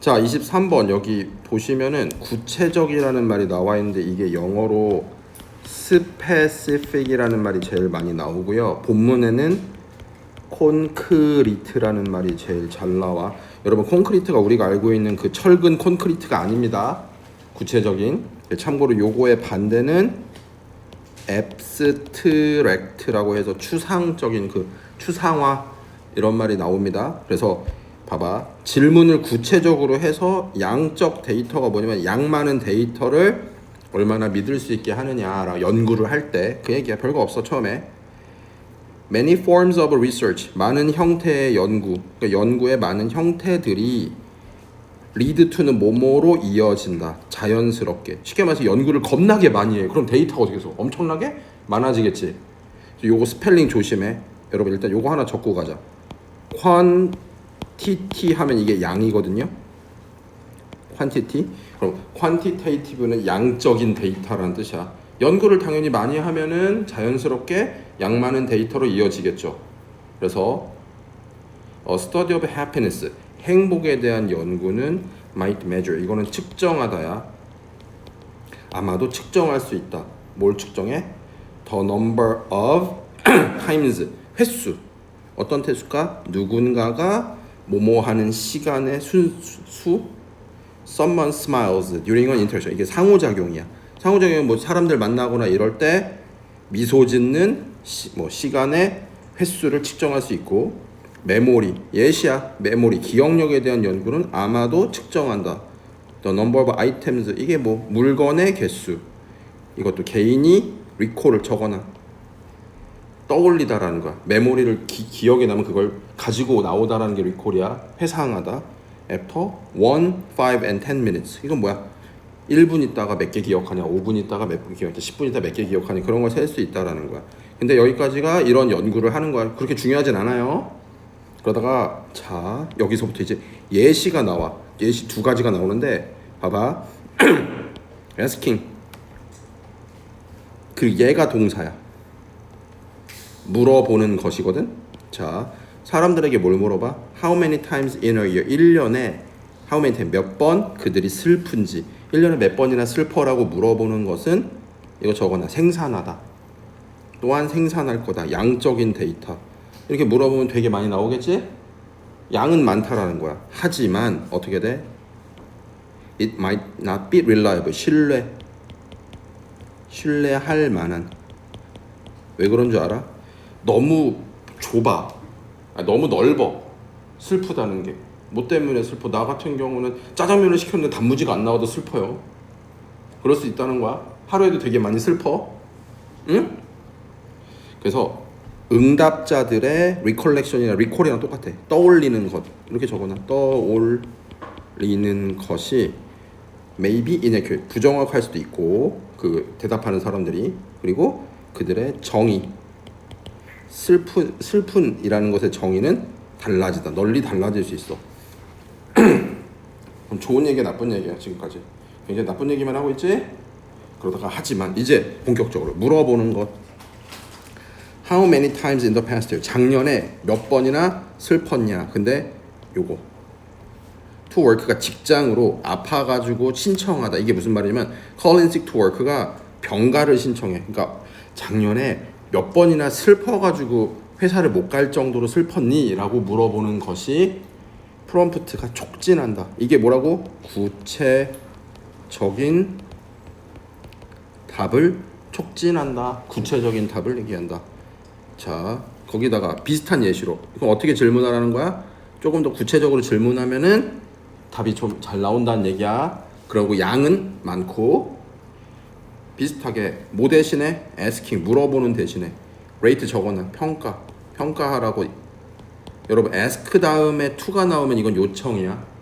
자, 23번 여기 보시면은 구체적이라는 말이 나와 있는데 이게 영어로 specific이라는 말이 제일 많이 나오고요. 본문에는 콘크리트라는 말이 제일 잘 나와. 여러분 콘크리트가 우리가 알고 있는 그 철근 콘크리트가 아닙니다. 구체적인. 참고로 요거의 반대는 앱스트랙트라고 해서 추상적인 그 추상화 이런 말이 나옵니다. 그래서 봐봐. 질문을 구체적으로 해서 양적 데이터가 뭐냐면 양 많은 데이터를 얼마나 믿을 수 있게 하느냐라 연구를 할 때 그 얘기야 별거 없어 처음에. Many forms of research 많은 형태의 연구. 그러니까 연구의 많은 형태들이 lead to는 뭐뭐로 이어진다. 자연스럽게. 쉽게 말해서 연구를 겁나게 많이 해. 그럼 데이터가 어떻게 해서? 엄청나게 많아지겠지. 요거 스펠링 조심해. 여러분 일단 요거 하나 적고 가자 quantity 하면 이게 양이거든요. Quantity? 그럼 quantitative는 양적인 데이터라는 뜻이야. 연구를 당연히 많이 하면은 자연스럽게 양 많은 데이터로 이어지겠죠. 그래서 어, study of happiness 행복에 대한 연구는 might measure. 이거는 측정하다야. 아마도 측정할 수 있다. 뭘 측정해? the number of times. 횟수. 어떤 횟수가? 누군가가 뭐뭐 하는 시간의 수, 수 someone smiles during an interaction. 이게 상호작용이야. 상호작용은 뭐 사람들 만나거나 이럴 때 미소 짓는 시, 뭐 시간의 횟수를 측정할 수 있고 메모리 예시야. 메모리 기억력에 대한 연구는 아마도 측정한다. The number of items 이게 뭐 물건의 개수. 이것도 개인이 리콜을 적어놔 떠올리다라는 거야. 메모리를 기, 기억에 남은 그걸 가지고 나오다라는 게 리콜이야. 회상하다. After 1, 5 and 10 minutes. 이건 뭐야? 1분 있다가 몇 개 기억하냐? 5분 있다가 몇분 기억하냐? 10분 있다가 몇 개 기억하냐? 그런 걸 셀 수 있다라는 거야. 근데 여기까지가 이런 연구를 하는 거야. 그렇게 중요하진 않아요. 그러다가 자 여기서부터 이제 예시가 나와. 예시 두 가지가 나오는데 봐봐. Asking. 그 얘가 동사야 물어보는 것이거든 자 사람들에게 뭘 물어봐 how many times in a year 1년에 how many times 몇 번 그들이 슬픈지 1년에 몇 번이나 슬퍼라고 물어보는 것은 이거 적어놔 생산하다 또한 생산할 거다 양적인 데이터 이렇게 물어보면 되게 많이 나오겠지? 양은 많다라는 거야. 하지만 어떻게 돼? It might not be reliable. 신뢰. 신뢰할 만한. 왜 그런 줄 알아? 너무 좁아. 아, 너무 넓어. 슬프다는 게. 뭐 때문에 슬퍼? 나 같은 경우는 짜장면을 시켰는데 단무지가 안 나와도 슬퍼요. 그럴 수 있다는 거야. 하루에도 되게 많이 슬퍼. 응? 그래서 응답자들의 recollection이나 recall이랑 똑같아. 떠올리는 것 이렇게 적어놔. 떠올리는 것이 maybe inaccurate 부정확할 수도 있고 그 대답하는 사람들이 그리고 그들의 정의 슬픈 슬픈이라는 것의 정의는 달라지다. 널리 달라질 수 있어. 그럼 좋은 얘기야 나쁜 얘기야 지금까지 굉장히 나쁜 얘기만 하고 있지? 그러다가 하지만 이제 본격적으로 물어보는 것 How many times in the past? 작년에 몇 번이나 슬펐냐? 근데 요거 to work가 직장으로 아파가지고 신청하다. 이게 무슨 말이냐면 call in sick to work가 병가를 신청해. 그러니까 작년에 몇 번이나 슬퍼가지고 회사를 못 갈 정도로 슬펐니? 라고 물어보는 것이 프롬프트가 촉진한다. 이게 뭐라고? 구체적인 답을 촉진한다. 구체적인 답을 얘기한다. 자, 거기다가 비슷한 예시로 이거 어떻게 질문하라는 거야? 조금 더 구체적으로 질문하면은 답이 좀 잘 나온다는 얘기야. 그리고 양은 많고 비슷하게 뭐 대신에 asking 물어보는 대신에 rate 적어놔 평가 평가하라고 여러분 ask 다음에 to가 나오면 이건 요청이야.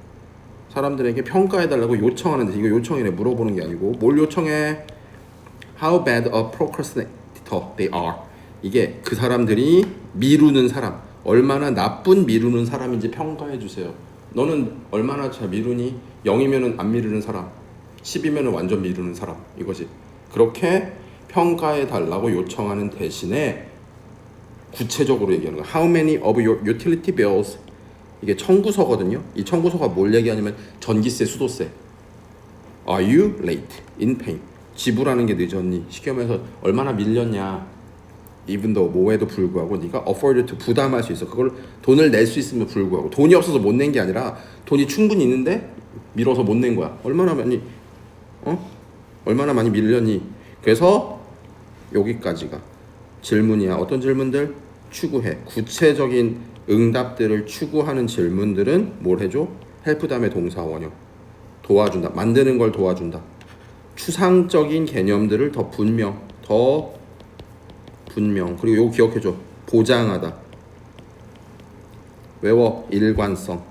사람들에게 평가해 달라고 요청하는데 이거 요청이래 물어보는 게 아니고 뭘 요청해? How bad a procrastinator they are. 이게 그 사람들이 미루는 사람 얼마나 나쁜 미루는 사람인지 평가해 주세요. 너는 얼마나 잘 미루니? 0이면은 안 미루는 사람, 10이면은 완전 미루는 사람 이거지. 그렇게 평가해 달라고 요청하는 대신에 구체적으로 얘기하는 거야. How many of your utility bills 이게 청구서거든요. 이 청구서가 뭘 얘기하냐면 전기세, 수도세. Are you late in paying? 지불하는 게 늦었니? 시험에서 얼마나 밀렸냐? even though 뭐에도 불구하고 네가 afford to 부담할 수 있어. 그걸 돈을 낼 수 있으면 불구하고 돈이 없어서 못 낸 게 아니라 돈이 충분히 있는데 밀어서 못 낸 거야. 얼마나 많이 어? 얼마나 많이 밀렸니? 그래서 여기까지가 질문이야. 어떤 질문들? 추구해. 구체적인 응답들을 추구하는 질문들은 뭘 해줘? 헬프 다음에 동사 원형. 도와준다. 만드는 걸 도와준다. 추상적인 개념들을 더 분명, 더 분명. 그리고 요거 기억해줘. 보장하다. 외워. 일관성.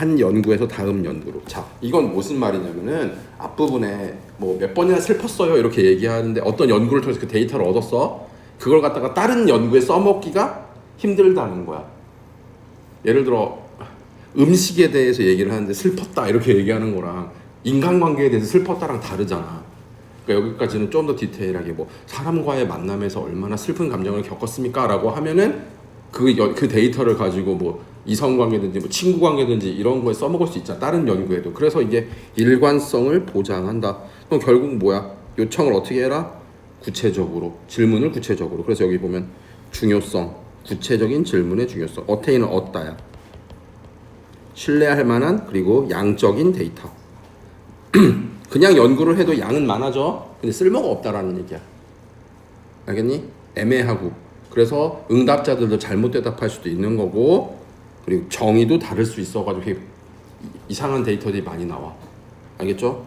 한 연구에서 다음 연구로. 자, 이건 무슨 말이냐면은 앞부분에 뭐 몇 번이나 슬펐어요 이렇게 얘기하는데 어떤 연구를 통해서 그 데이터를 얻었어. 그걸 갖다가 다른 연구에 써먹기가 힘들다는 거야. 예를 들어 음식에 대해서 얘기를 하는데 슬펐다 이렇게 얘기하는 거랑 인간관계에 대해서 슬펐다랑 다르잖아. 그러니까 여기까지는 좀 더 디테일하게 뭐 사람과의 만남에서 얼마나 슬픈 감정을 겪었습니까라고 하면은 그, 연- 그 데이터를 가지고 뭐 이성 관계든지 뭐 친구 관계든지 이런 거에 써먹을 수 있잖아. 다른 연구에도. 그래서 이게 일관성을 보장한다. 그럼 결국 뭐야? 요청을 어떻게 해라? 구체적으로 질문을 구체적으로. 그래서 여기 보면 중요성, 구체적인 질문의 중요성. 어테인은 얻다야. 신뢰할 만한 그리고 양적인 데이터. 그냥 연구를 해도 양은 많아져. 근데 쓸모가 없다라는 얘기야. 알겠니? 애매하고. 그래서 응답자들도 잘못 대답할 수도 있는 거고, 그리고 정의도 다를 수 있어가지고 이상한 데이터들이 많이 나와. 알겠죠?